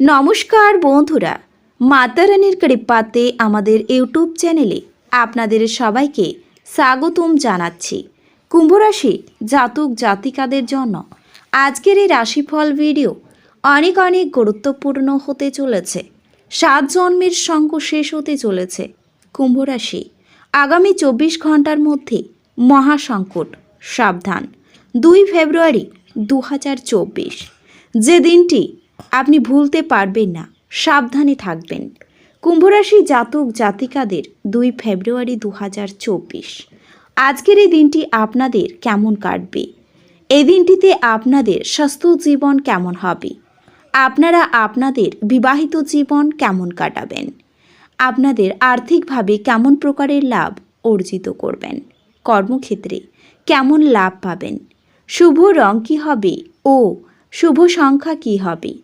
নমস্কার বন্ধুরা, মাতারানির কৃপাতে আমাদের ইউটিউব চ্যানেলে আপনাদের সবাইকে স্বাগতম জানাচ্ছি। কুম্ভরাশি জাতক জাতিকাদের জন্য আজকের এই রাশিফল ভিডিও অনেক অনেক গুরুত্বপূর্ণ হতে চলেছে। সাত জন্মের সঙ্গ শেষ হতে চলেছে কুম্ভরাশি। আগামী চব্বিশ ঘণ্টার মধ্যে মহাসংকট, সাবধান। দুই ফেব্রুয়ারি দু হাজার চব্বিশ। যে দিনটি আপনি ভুলতে পারবেন না, সাবধানে থাকবেন। কুম্ভরাশি জাতক জাতিকাদের দুই ফেব্রুয়ারি দু হাজার চব্বিশ। আজকের এই দিনটি আপনাদের কেমন কাটবে? এই দিনটিতে আপনাদের স্বাস্থ্য জীবন কেমন হবে? আপনারা আপনাদের বিবাহিত জীবন কেমন কাটাবেন? আপনাদের আর্থিকভাবে কেমন প্রকারের লাভ অর্জিত করবেন? কর্মক্ষেত্রে কেমন লাভ পাবেন? শুভ রং কী হবে ও শুভ সংখ্যা কী হবে?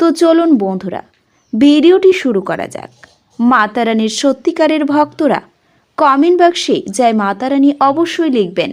তো চলুন বন্ধুরা, ভিডিওটি শুরু করা যাক। মাতারানির সত্যিকারের ভক্তরা কমেন্ট বক্সে জয় মাতারানী অবশ্যই লিখবেন।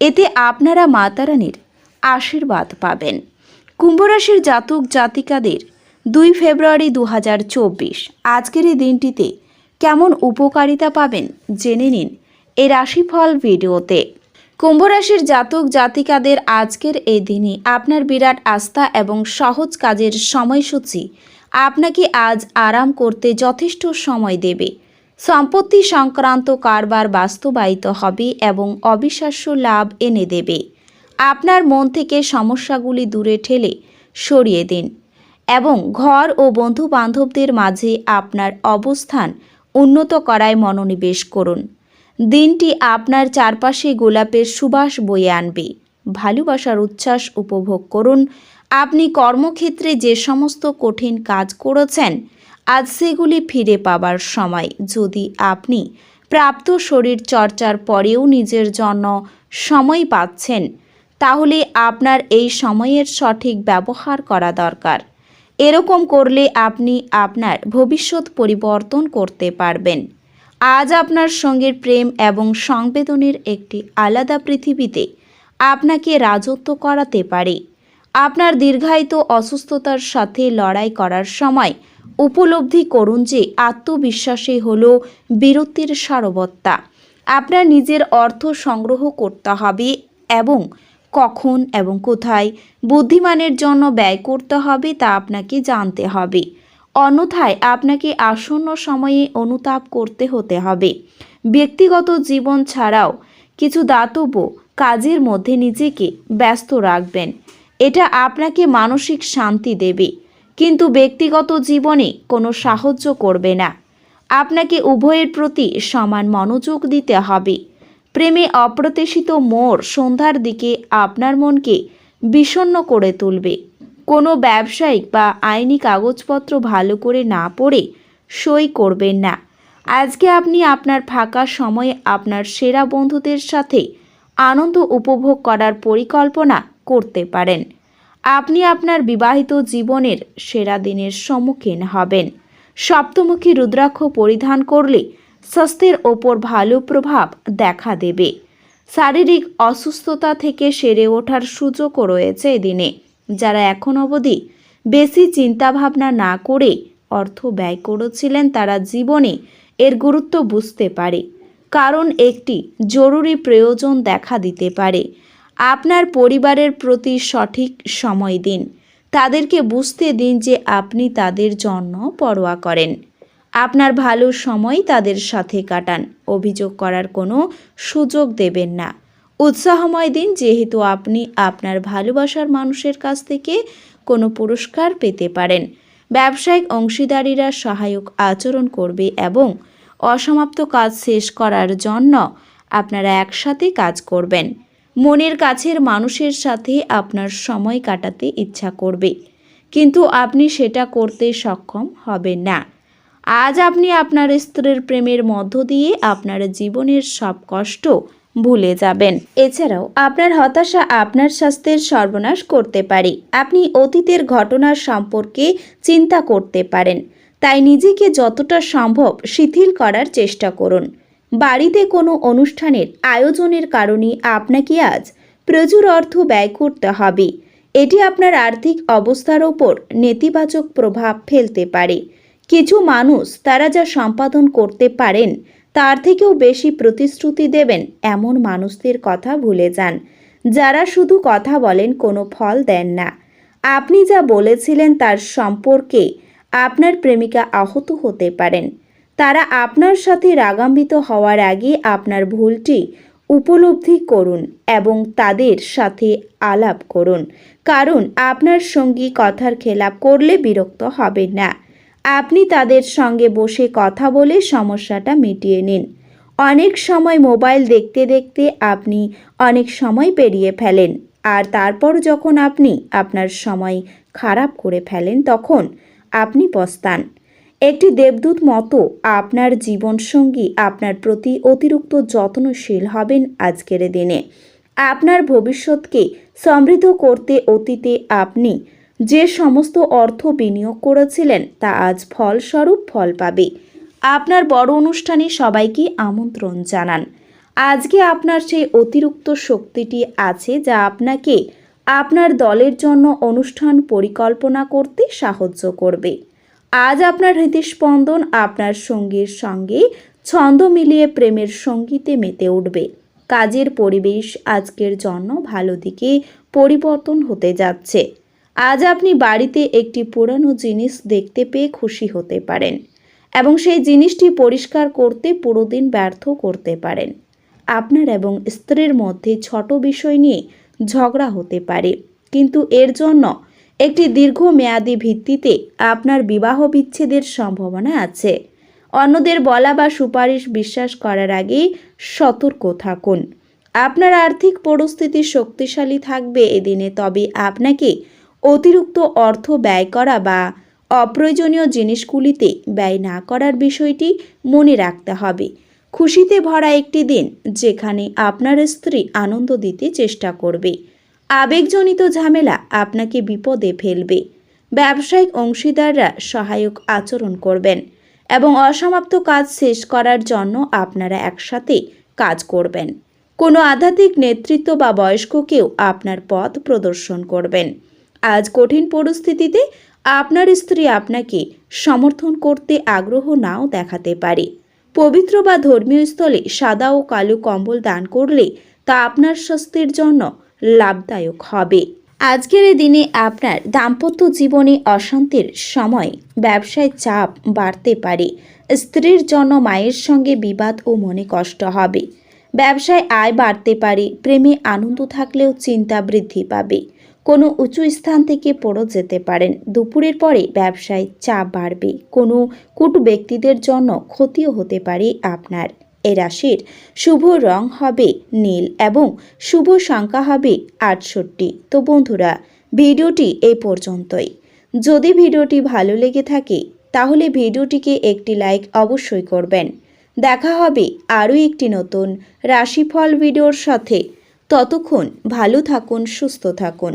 এতে আপনারা মাতারানির আশীর্বাদ পাবেন। কুম্ভরাশির জাতক জাতিকাদের দুই ফেব্রুয়ারি দু হাজার চব্বিশ, আজকের এই দিনটিতে কেমন উপকারিতা পাবেন জেনে নিন এই রাশিফল ভিডিওতে। কুম্ভরাশির জাতক জাতিকাদের আজকের এই দিনে আপনার বিরাট আস্থা এবং সহজ কাজের সময়সূচি আপনাকে আজ আরাম করতে যথেষ্ট সময় দেবে। সম্পত্তি সংক্রান্ত কারবার বাস্তবায়িত হবে এবং অবিশ্বাস্য লাভ এনে দেবে। আপনার মন থেকে সমস্যাগুলি দূরে ঠেলে সরিয়ে দিন এবং ঘর ও বন্ধু বান্ধবদের মাঝে আপনার অবস্থান উন্নত করায় মনোনিবেশ করুন। দিনটি আপনার চারপাশে গোলাপের সুবাস বয়ে আনবে। ভালোবাসার উচ্ছ্বাস উপভোগ করুন। আপনি কর্মক্ষেত্রে যে সমস্ত কঠিন কাজ করেছেন, আজ সেগুলি ফিরে পাবার সময়। যদি আপনি প্রাপ্ত শরীর চর্চার পরেও নিজের জন্য সময় পাচ্ছেন, তাহলে আপনার এই সময়ের সঠিক ব্যবহার করা দরকার। এরকম করলে আপনি আপনার ভবিষ্যৎ পরিবর্তন করতে পারবেন। আজ আপনার সঙ্গের প্রেম এবং সংবেদনের একটি আলাদা পৃথিবীতে আপনাকে রাজত্ব করাতে পারে। আপনার দীর্ঘায়িত অসুস্থতার সাথে লড়াই করার সময় উপলব্ধি করুন যে আত্মবিশ্বাসী হল বীরত্বের সারবত্তা। আপনার নিজের অর্থ সংগ্রহ করতে হবে এবং কখন এবং কোথায় বুদ্ধিমানের জন্য ব্যয় করতে হবে তা আপনাকে জানতে হবে। অন্যথায় আপনাকে আসন্ন সময়ে অনুতাপ করতে হতে হবে। ব্যক্তিগত জীবন ছাড়াও কিছু দাতব্য কাজের মধ্যে নিজেকে ব্যস্ত রাখবেন। এটা আপনাকে মানসিক শান্তি দেবে, কিন্তু ব্যক্তিগত জীবনে কোনো সাহায্য করবে না। আপনাকে উভয়ের প্রতি সমান মনোযোগ দিতে হবে। প্রেমে অপ্রত্যাশিত মোড় সন্ধ্যার দিকে আপনার মনকে বিষণ্ণ করে তুলবে। কোনো ব্যবসায়িক বা আইনি কাগজপত্র ভালো করে না পড়ে সই করবেন না। আজকে আপনি আপনার ফাঁকা সময়ে আপনার সেরা বন্ধুদের সাথে আনন্দ উপভোগ করার পরিকল্পনা করতে পারেন। আপনি আপনার বিবাহিত জীবনের সেরা দিনের সম্মুখীন হবেন। সপ্তমুখী রুদ্রাক্ষ পরিধান করলে স্বাস্থ্যের ওপর ভালো প্রভাব দেখা দেবে। শারীরিক অসুস্থতা থেকে সেরে ওঠার সুযোগও রয়েছে এদিনে যারা এখন অবধি বেশি চিন্তাভাবনা না করে অর্থ ব্যয় করেছিলেন, তারা জীবনে এর গুরুত্ব বুঝতে পারে। কারণ একটি জরুরি প্রয়োজন দেখা দিতে পারে। আপনার পরিবারের প্রতি সঠিক সময় দিন। তাদেরকে বুঝতে দিন যে আপনি তাদের জন্য পরোয়া করেন। আপনার ভালো সময় তাদের সাথে কাটান। অভিযোগ করার কোনো সুযোগ দেবেন না। উৎসাহময় দিন, যেহেতু আপনি আপনার ভালোবাসার মানুষের কাছ থেকে কোনো পুরস্কার পেতে পারেন। ব্যবসায়িক অংশীদারিরা সহায়ক আচরণ করবে এবং অসমাপ্ত কাজ শেষ করার জন্য আপনারা একসাথে কাজ করবেন। মনের কাছের মানুষের সাথে আপনার সময় কাটাতে ইচ্ছা করবে, কিন্তু আপনি সেটা করতে সক্ষম হবেন না। আজ আপনি আপনার স্ত্রীর প্রেমের মধ্য দিয়ে আপনার জীবনের সব কষ্ট ভুলে যাবেন। এছাড়াও, আপনার হতাশা আপনার স্বাস্থ্যের সর্বনাশ করতে পারে। আপনি অতীতের ঘটনার সম্পর্কে চিন্তা করতে পারেন। তাই নিজেকে যতটা সম্ভব শিথিল করার চেষ্টা করুন। বাড়িতে কোনো অনুষ্ঠানের আয়োজনের কারণে আপনাকে আজ প্রচুর অর্থ ব্যয় করতে হবে। এটি আপনার আর্থিক অবস্থার ওপর নেতিবাচক প্রভাব ফেলতে পারে। কিছু মানুষ তারা যা সম্পাদন করতে পারেন তার থেকেও বেশি প্রতিশ্রুতি দেবেন এমন মানুষদের কথা ভুলে যান। যারা শুধু কথা বলেন কোনো ফল দেন না। আপনি যা বলেছিলেন তার সম্পর্কে আপনার প্রেমিকা আহত হতে পারেন। তারা আপনার সাথে রাগাম্বিত হওয়ার আগে আপনার ভুলটি উপলব্ধি করুন এবং তাদের সাথে আলাপ করুন। কারণ আপনার সঙ্গী কথার খেলাপ করলে বিরক্ত হবেন না। আপনি তাদের সঙ্গে বসে কথা বলে সমস্যাটা মিটিয়ে নিন। অনেক সময় মোবাইল দেখতে দেখতে আপনি অনেক সময় পেরিয়ে ফেলেন। আর তারপর যখন আপনি আপনার সময় খারাপ করে ফেলেন, তখন আপনি পস্তান। একটি দেবদূত মতো আপনার জীবনসঙ্গী আপনার প্রতি অতিরিক্ত যত্নশীল হবেন আজকের দিনে। আপনার ভবিষ্যৎকে সমৃদ্ধ করতে অতীতে আপনি যে সমস্ত অর্থ বিনিয়োগ করেছিলেন, তা আজ ফলস্বরূপ ফল পাবে। আপনার বড় অনুষ্ঠানে সবাইকে আমন্ত্রণ জানান। আজকে আপনার সেই অতিরিক্ত শক্তিটি আছে যা আপনাকে আপনার দলের জন্য অনুষ্ঠান পরিকল্পনা করতে সাহায্য করবে। আজ আপনার হৃদস্পন্দন আপনার সঙ্গীর সঙ্গে ছন্দ মিলিয়ে প্রেমের সঙ্গীতে মেতে উঠবে। কাজের পরিবেশ আজকের জন্য ভালো দিকে পরিবর্তন হতে যাচ্ছে। আজ আপনি বাড়িতে একটি পুরানো জিনিস দেখতে পেয়ে খুশি হতে পারেন এবং সেই জিনিসটি পরিষ্কার করতে পুরো দিন ব্যর্থ করতে পারেন। আপনার এবং স্ত্রীর মধ্যে ছোট বিষয় নিয়ে ঝগড়া হতে পারে, কিন্তু এর জন্য একটি দীর্ঘমেয়াদী ভিত্তিতে আপনার বিবাহ বিচ্ছেদের সম্ভাবনা আছে। অন্যদের বলা বা সুপারিশ বিশ্বাস করার আগে সতর্ক থাকুন। আপনার আর্থিক পরিস্থিতি শক্তিশালী থাকবে এদিনে তবে আপনাকে অতিরিক্ত অর্থ ব্যয় করা বা অপ্রয়োজনীয় জিনিসগুলিতে ব্যয় না করার বিষয়টি মনে রাখতে হবে। খুশিতে ভরা একটি দিন যেখানে আপনার স্ত্রী আনন্দ দিতে চেষ্টা করবে। আবেগজনিত ঝামেলা আপনাকে বিপদে ফেলবে। ব্যবসায়িক অংশীদাররা সহায়ক আচরণ করবেন এবং অসমাপ্ত কাজ শেষ করার জন্য আপনারা একসাথে কাজ করবেন। কোনো আধ্যাত্মিক নেতৃত্ব বা বয়স্ককেও আপনার পথ প্রদর্শন করবেন। আজ কঠিন পরিস্থিতিতে আপনার স্ত্রী আপনাকে সমর্থন করতে আগ্রহ নাও দেখাতে পারে। পবিত্র বা ধর্মীয় স্থলে সাদা ও কালো কম্বল দান করলে তা আপনার স্বাস্থ্যের জন্য লাভদায়ক হবে। আজকের এই দিনে আপনার দাম্পত্য জীবনে অশান্তির সময় ব্যবসায় চাপ বাড়তে পারে। স্ত্রীর জন্য মায়ের সঙ্গে বিবাদ ও মনে কষ্ট হবে। ব্যবসায় আয় বাড়তে পারে, প্রেমে আনন্দ থাকলেও চিন্তা বৃদ্ধি পাবে। কোনো উঁচু স্থান থেকে পড়ে যেতে পারেন। দুপুরের পরে ব্যবসায় চাপ বাড়বে। কোনো কুট ব্যক্তিদের জন্য ক্ষতিও হতে পারে আপনার। এ রাশির শুভ রং হবে নীল এবং শুভ সংখ্যা হবে আটষট্টি। তো বন্ধুরা, ভিডিওটি এই পর্যন্তই। যদি ভিডিওটি ভালো লেগে থাকে, তাহলে ভিডিওটিকে একটি লাইক অবশ্যই করবেন। দেখা হবে আরও একটি নতুন রাশিফল ভিডিওর সাথে। ততক্ষণ ভালো থাকুন, সুস্থ থাকুন।